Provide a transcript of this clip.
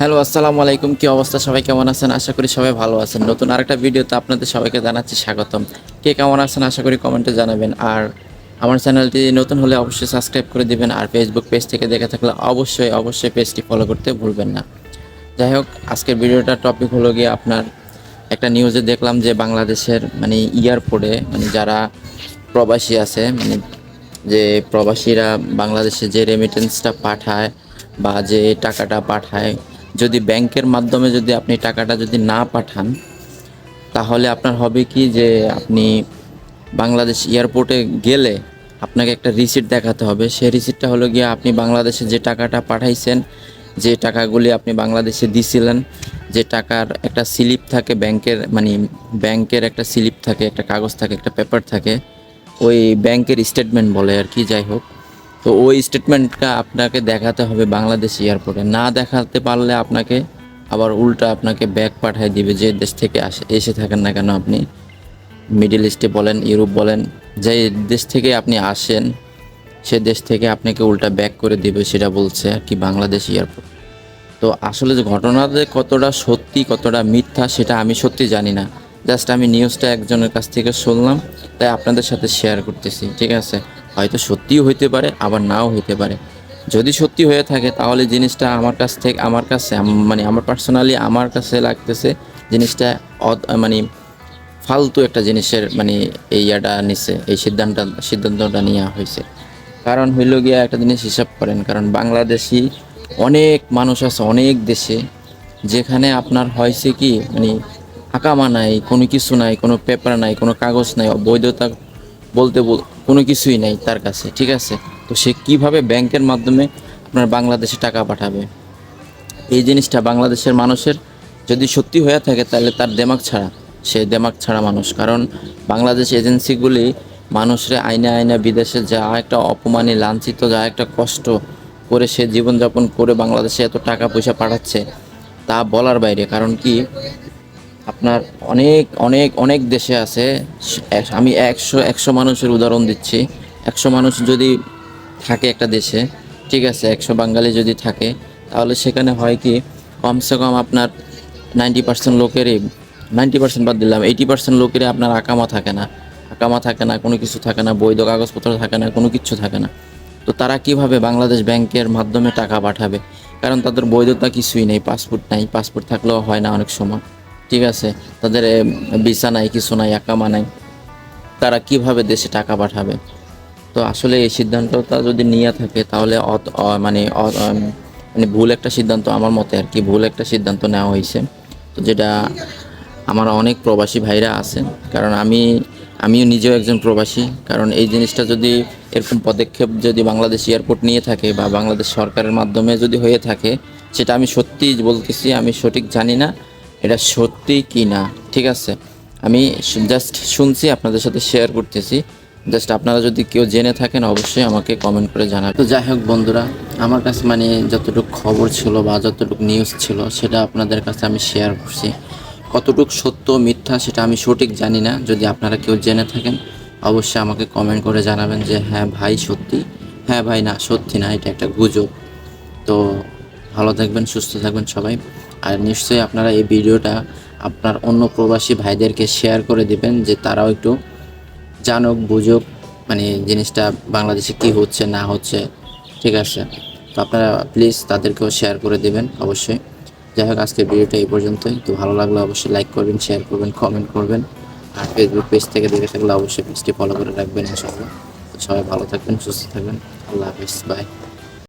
Hello, আসসালামু আলাইকুম। কি অবস্থা? সবাই কেমন আছেন? আশা করি সবাই ভালো আছেন। নতুন আরেকটা ভিডিওতে আপনাদের সবাইকে জানাচ্ছি স্বাগতম। কে কেমন আছেন? আশা করি কমেন্টে জানাবেন। আর আমার চ্যানেলটি নতুন হলে অবশ্যই সাবস্ক্রাইব করে দিবেন। আর ফেসবুক পেজ থেকে দেখে থাকলে অবশ্যই অবশ্যই পেজটি ফলো করতে ভুলবেন না। যাই হোক, আজকের ভিডিওটা টপিক হলো গিয়ে আপনার একটা নিউজে দেখলাম যে বাংলাদেশের মানে এয়ারপোর্টে মানে যারা প্রবাসী আছে মানে যে প্রবাসীরা বাংলাদেশে যে রেমিটেন্সটা পাঠায় বা যে টাকাটা পাঠায় যদি ব্যাংকের মাধ্যমে যদি আপনি টাকাটা যদি না পাঠান, তাহলে আপনার হবে কি যে আপনি বাংলাদেশ এয়ারপোর্টে গেলে আপনাকে একটা রিসিট দেখাতে হবে। সেই রিসিটটা হলো গিয়ে আপনি বাংলাদেশে যে টাকাটা পাঠাইছেন, যে টাকাগুলি আপনি বাংলাদেশে দিছিলেন, যে টাকার একটা স্লিপ থাকে ব্যাংকের মানে ব্যাংকের একটা স্লিপ থাকে, একটা কাগজ থাকে, একটা পেপার থাকে, ওই ব্যাংকের স্টেটমেন্ট বলে আর কি, যাই হোক। তো ওই স্টেটমেন্টটা আপনাকে দেখাতে হবে বাংলাদেশ এয়ারপোর্টে না দেখাতে পারলে আপনাকে আবার উল্টা আপনাকে ব্যাগ পাঠিয়ে দিবে যে দেশ থেকে আসে, এসে থাকেন না কেন আপনি। মিডিল ইস্টে বলেন ইউরোপ বলেন, যে দেশ থেকে আপনি আসেন, সে দেশ থেকে আপনাকে উল্টা ব্যাক করে দিবে, সেটা বলছে আর কি বাংলাদেশ এয়ারপোর্ট তো আসলে যে ঘটনাতে কতটা সত্যি, কতটা মিথ্যা, সেটা আমি সত্যি জানি না। জাস্ট আমি নিউজটা একজনের কাছ থেকে শুনলাম, তাই আপনাদের সাথে শেয়ার করতেছি, ঠিক আছে? হয়তো সত্যিও হইতে পারে, আবার নাও হইতে পারে। যদি সত্যি হয়ে থাকে, তাহলে জিনিসটা আমার কাছ থেকে, আমার কাছে মানে আমার পার্সোনালি আমার কাছে লাগতেছে, জিনিসটা মানে ফালতু একটা জিনিসের মানে এই ইয়াটা নিছে, এই সিদ্ধান্ত, সিদ্ধান্তটা নেওয়া হয়েছে কারণ হইল গিয়া একটা জিনিস হিসাব করেন, কারণ বাংলাদেশি অনেক মানুষ আছে, অনেক দেশে, যেখানে আপনার হয়েছে কি মানে আকামা নাই কোনো কিছু নাই, কোনো পেপার নাই, কোনো কাগজ নাই বৈধতা বলতে বল- কোনো কিছুই নাই তার কাছে, ঠিক আছে? তো সে কীভাবে ব্যাংকের মাধ্যমে আপনার বাংলাদেশে টাকা পাঠাবে? এই জিনিসটা বাংলাদেশের মানুষের যদি সত্যি হয়ে থাকে তাহলে তার দেমাক ছাড়া, সে দেমাগ ছাড়া মানুষ। কারণ বাংলাদেশ এজেন্সিগুলি মানুষরে আইনা আইনা বিদেশে যা একটা অপমানে লাঞ্ছিত, যা একটা কষ্ট করে সে জীবনযাপন করে বাংলাদেশে এত টাকা পয়সা পাঠাচ্ছে তা বলার বাইরে। কারণ কি? আপনার অনেক অনেক অনেক দেশে আছে। আমি একশো একশো মানুষের উদাহরণ দিচ্ছি। একশো মানুষ যদি থাকে একটা দেশে, ঠিক আছে, একশো বাঙালি যদি থাকে, তাহলে সেখানে হয় কি, কমসে কম আপনার নাইনটি পার্সেন্ট লোকেরই, নাইনটি পার্সেন্ট বাদ দিলাম, এইটি পার্সেন্ট লোকেরই আপনার আকামা থাকে না। আকামা থাকে না, কোনো কিছু থাকে না, বৈধ কাগজপত্র থাকে না, কোনো কিছু থাকে না। তো তারা কীভাবে বাংলাদেশ ব্যাংকের মাধ্যমে টাকা পাঠাবে? কারণ তাদের বৈধতা কিছুই নেই, পাসপোর্ট নাই, পাসপোর্ট থাকলেও হয় না অনেক সময়। ঠিক আছে, তাদের ভিসা নাই, কিছু নাই আকামা নাই, তারা কীভাবে দেশে টাকা পাঠাবে? তো আসলে এই সিদ্ধান্তটা যদি নিয়ে থাকে, তাহলে মানে মানে ভুল একটা সিদ্ধান্ত আমার মতে আর কি, ভুল একটা সিদ্ধান্ত নেওয়া হয়েছে। তো যেটা আমার অনেক প্রবাসী ভাইরা আছেন, কারণ আমি, আমিও নিজেও একজন প্রবাসী, কারণ এই জিনিসটা যদি এরকম পদক্ষেপ যদি বাংলাদেশ এয়ারপোর্ট নিয়ে থাকে বা বাংলাদেশ সরকারের মাধ্যমে যদি হয়ে থাকে, সেটা আমি সত্যি বলতেছি, আমি সঠিক জানি না। এটা সত্যি কি না? ঠিক আছে। আমি জাস্ট শুনছি, আপনাদের সাথে শেয়ার করতেছি। জাস্ট আপনারা যদি কেউ জেনে থাকেন, অবশ্যই আমাকে কমেন্ট করে জানাবেন। তো যাই হোক বন্ধুরা, আমার কাছে মানে যতটুকু খবর ছিল বা যতটুকু নিউজ ছিল, সেটা আপনাদের কাছে আমি শেয়ার করছি। কতটুকু সত্য, মিথ্যা, সেটা আমি সঠিক জানি না। যদি আপনারা কেউ জেনে থাকেন, অবশ্যই আমাকে কমেন্ট করে জানাবেন যে হ্যাঁ ভাই, সত্যি? হ্যাঁ ভাই, না, সত্যি না, এটা একটা গুজব। তো ভালো থাকবেন, সুস্থ থাকবেন সবাই। আর নিশ্চয়ই আপনারা এই ভিডিওটা আপনার অন্য প্রবাসী ভাইদেরকে শেয়ার করে দিবেন যে তারাও একটু জানুক, বুঝুক মানে জিনিসটা বাংলাদেশে কি হচ্ছে, না হচ্ছে, ঠিক আছে? তো আপনারা প্লিজ তাদেরকেও শেয়ার করে দিবেন, অবশ্যই। যাই হোক, আজকের ভিডিওটা এই পর্যন্তই। তো ভালো লাগলে অবশ্যই লাইক করবেন শেয়ার করবেন কমেন্ট করবেন। আর ফেসবুক পেজ থেকে দেখে থাকলে অবশ্যই পেজটি ফলো করে রাখবেন, ইনশাআল্লাহ। সবাই ভালো থাকবেন, সুস্থ থাকবেন। আল্লাহ হাফিজ বাই